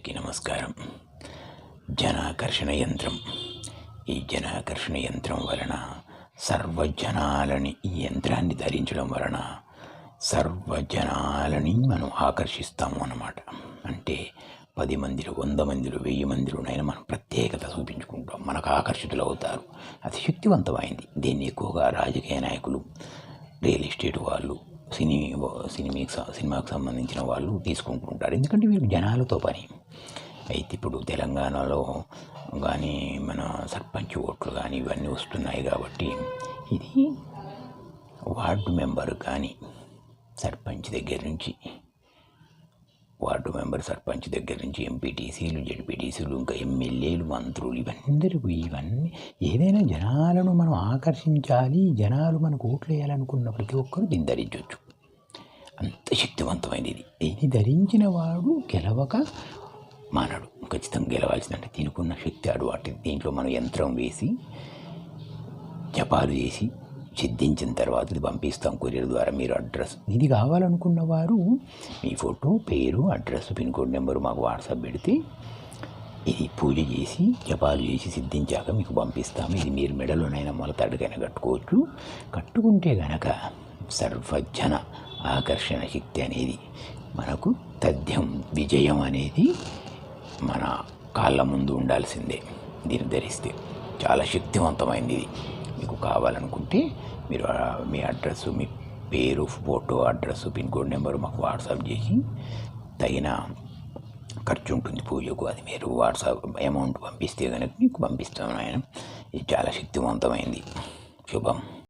అందరికీ నమస్కారం. జనాకర్షణ యంత్రం. ఈ జనాకర్షణ యంత్రం వలన సర్వజనాలని ఈ యంత్రాన్ని ధరించడం వలన సర్వజనాలని మనం ఆకర్షిస్తాము అన్నమాట. అంటే పది మందిలు వంద మందిలో వెయ్యి మందిలోనైనా మనం ప్రత్యేకత చూపించుకుంటాం. మనకు ఆకర్షితులు అవుతారు. అది శక్తివంతమైంది దీన్ని ఎక్కువగా రాజకీయ నాయకులు రియల్ ఎస్టేట్ వాళ్ళు సినీ సినిమాకి సినిమాకు సినిమాకి సంబంధించిన వాళ్ళు తీసుకుంటుంటారు. ఎందుకంటే వీరు జనాలతో పని. అయితే ఇప్పుడు తెలంగాణలో కానీ మన సర్పంచ్ ఓట్లు కానీ ఇవన్నీ వస్తున్నాయి కాబట్టి ఇది వార్డు మెంబర్ కానీ సర్పంచ్ దగ్గర నుంచి వార్డు మెంబర్ సర్పంచ్ దగ్గర నుంచి ఎంపీటీసీలు జడ్పీటీసీలు ఇంకా ఎమ్మెల్యేలు మంత్రులు ఇవన్నీ ఇవన్నీ ఏదైనా జనాలను మనం ఆకర్షించాలి జనాలు మనకు ఓట్లు వేయాలనుకున్న ప్రతి ఒక్కరు దీన్ని ధరించవచ్చు అంత శక్తివంతమైనది ఇది. ధరించిన వాడు గెలవక మానడు. ఖచ్చితంగా గెలవాల్సిందంటే దీనికున్న శక్తి అడవాటి దీంట్లో మనం యంత్రం వేసి జపాలు చేసి సిద్ధించిన తర్వాత ఇది పంపిస్తాం కొరియర్ ద్వారా. మీరు అడ్రస్ ఇది కావాలనుకున్న వారు మీ ఫోటో పేరు అడ్రస్ పిన్ కోడ్ నెంబరు మాకు వాట్సాప్ పెడితే ఇది పూజ చేసి జపాలు చేసి సిద్ధించాక మీకు పంపిస్తాము. ఇది మీరు మెడలోనైనా మొలతాడుకైనా కట్టుకోవచ్చు. కట్టుకుంటే గనక సర్వజన ఆకర్షణ శక్తి అనేది మనకు తథ్యం విజయం అనేది మన కాళ్ళ ముందు ఉండాల్సిందే. దీన్ని ధరిస్తే చాలా శక్తివంతమైంది ఇది. మీకు కావాలనుకుంటే మీరు మీ అడ్రస్ మీ పేరు photo address pin code number మాకు వాట్సాప్ చేసి తగిన ఖర్చు ఉంటుంది పూజకు అది మీరు వాట్సాప్ అమౌంట్ పంపిస్తే కనుక మీకు పంపిస్తాం ఆయన ఇది చాలా శక్తివంతమైంది. శుభం.